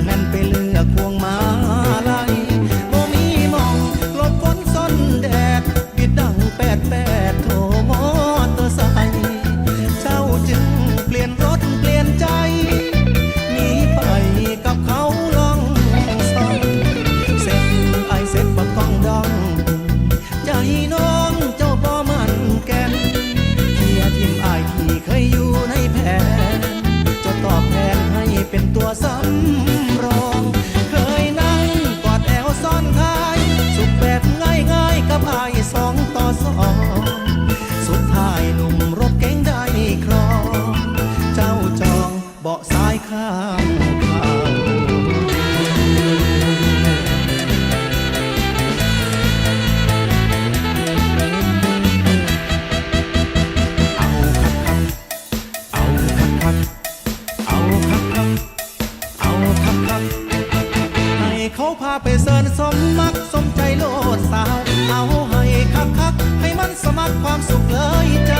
hagan. กับอายสองต่อสองสุดท้ายหนุ่มรบเก่งได้ครอง เจ้าจองเบาะซ้ายข้างข้างเขาพาไปเสิร์นสมมักสมใจโลดสาว ความสุขเลยจ้า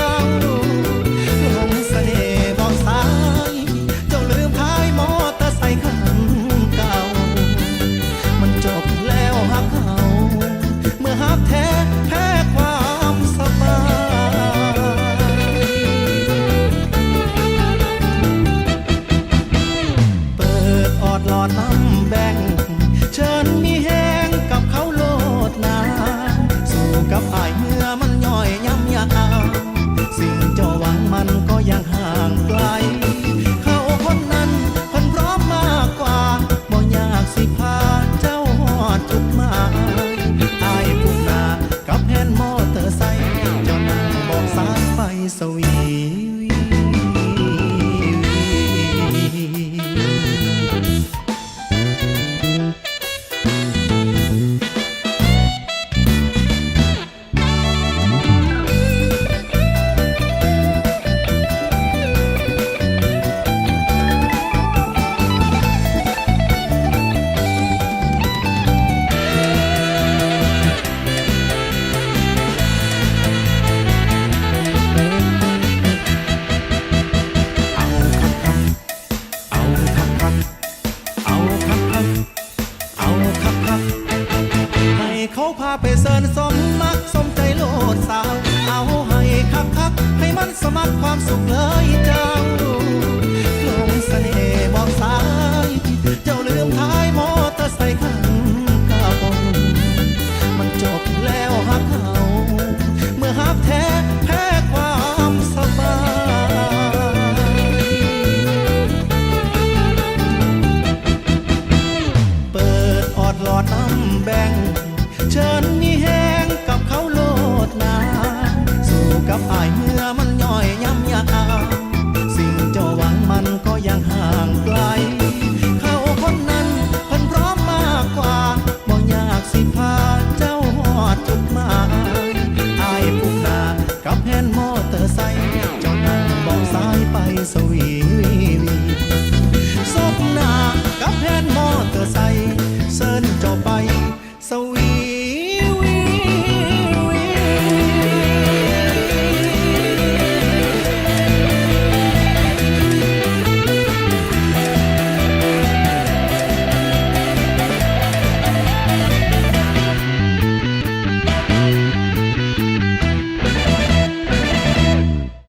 手艺。 สมัครความสุขเลยเจ้าลงเสน่ห์มองสาย เจ้าลืมท้ายมอเตอร์ไซค์ข้างกาบมันจบแล้วฮักเขาเมื่อฮักแท้แพ้ความสบายเปิดอดหลอดนำแบงเชิญนี่แห้งกับเขาโลดนา สู่กับอายเมื่อ